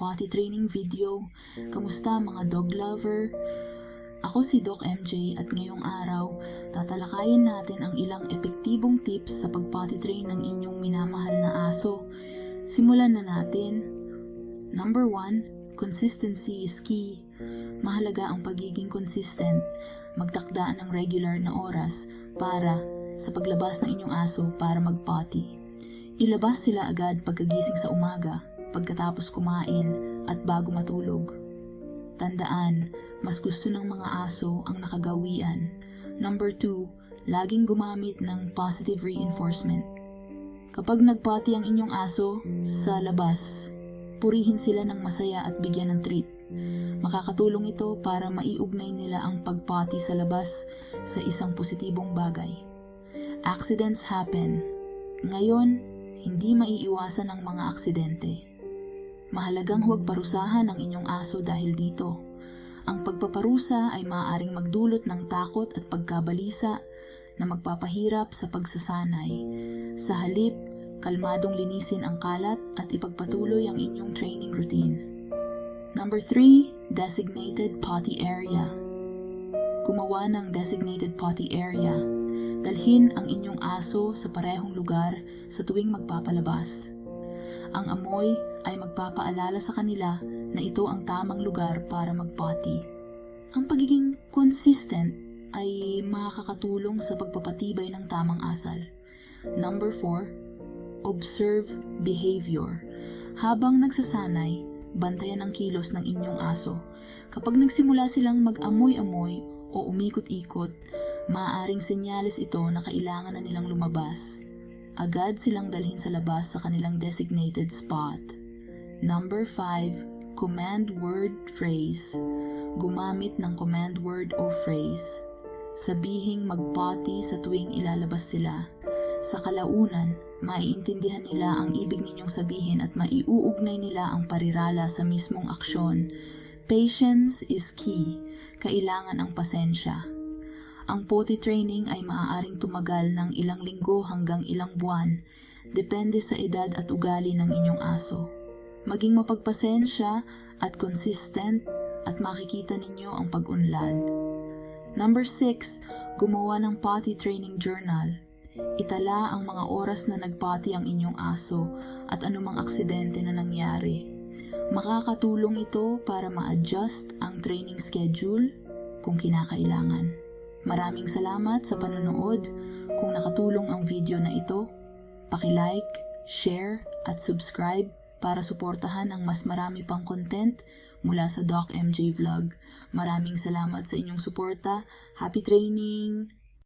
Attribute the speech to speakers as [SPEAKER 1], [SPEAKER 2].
[SPEAKER 1] potty training video. Kamusta mga dog lover? Ako si Doc MJ at ngayong araw, tatalakayin natin ang ilang epektibong tips sa pag-potty train ng inyong minamahal na aso. Simulan na natin. Number 1, consistency is key. Mahalaga ang pagiging consistent. Magtakdaan ng regular na oras para sa paglabas ng inyong aso para mag-potty. Ilabas sila agad pagkagising sa umaga, pagkatapos kumain, at bago matulog. Tandaan, mas gusto ng mga aso ang nakagawian. Number 2, laging gumamit ng positive reinforcement. Kapag nagpati ang inyong aso sa labas, purihin sila ng masaya at bigyan ng treat. Makakatulong ito para maiugnay nila ang pagpati sa labas sa isang positibong bagay. Accidents happen. Ngayon, hindi maiiwasan ang mga aksidente. Mahalagang huwag parusahan ang inyong aso dahil dito. Ang pagpaparusa ay maaaring magdulot ng takot at pagkabalisa na magpapahirap sa pagsasanay. Sa halip, kalmadong linisin ang kalat at ipagpatuloy ang inyong training routine. Number 3, designated potty area. Gumawa ng designated potty area. Dalhin ang inyong aso sa parehong lugar sa tuwing magpapalabas. Ang amoy ay magpapaalala sa kanila na ito ang tamang lugar para magpotty. Ang pagiging consistent ay makakatulong sa pagpapatibay ng tamang asal. Number 4, observe behavior. Habang nagsasanay, bantayan ang kilos ng inyong aso. Kapag nagsimula silang mag-amoy-amoy o umikot-ikot, maaaring senyales ito na kailangan na nilang lumabas. Agad silang dalhin sa labas sa kanilang designated spot. Number 5, command word phrase. Gumamit ng command word o phrase. Sabihing magpati sa tuwing ilalabas sila. Sa kalaunan, maiintindihan nila ang ibig ninyong sabihin at maiuugnay nila ang parirala sa mismong aksyon. Patience is key. Kailangan ang pasensya. Ang potty training ay maaaring tumagal ng ilang linggo hanggang ilang buwan, depende sa edad at ugali ng inyong aso. Maging mapagpasensya at consistent at makikita ninyo ang pag-unlad. Number 6, gumawa ng potty training journal. Itala ang mga oras na nagpati ang inyong aso at anumang aksidente na nangyari. Makakatulong ito para ma-adjust ang training schedule kung kinakailangan. Maraming salamat sa panonood. Kung nakatulong ang video na ito, paki-like, share at subscribe para suportahan ang mas marami pang content mula sa Doc MJ Vlog. Maraming salamat sa inyong suporta. Happy training!